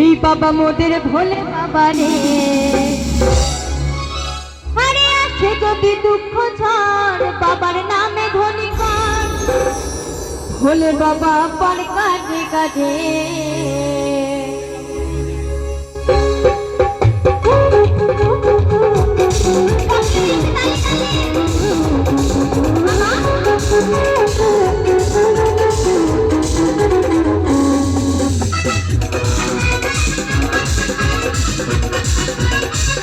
এই বাবা মোদের ভোলে বাবা রে। আরে আছে যদি দুঃখ ছাড় বাবার নামে ধনী ভোলে বাবা পর কাজে কাজে।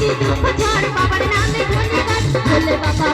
भोले बाबा नाम भोले बाबा भोले बाबा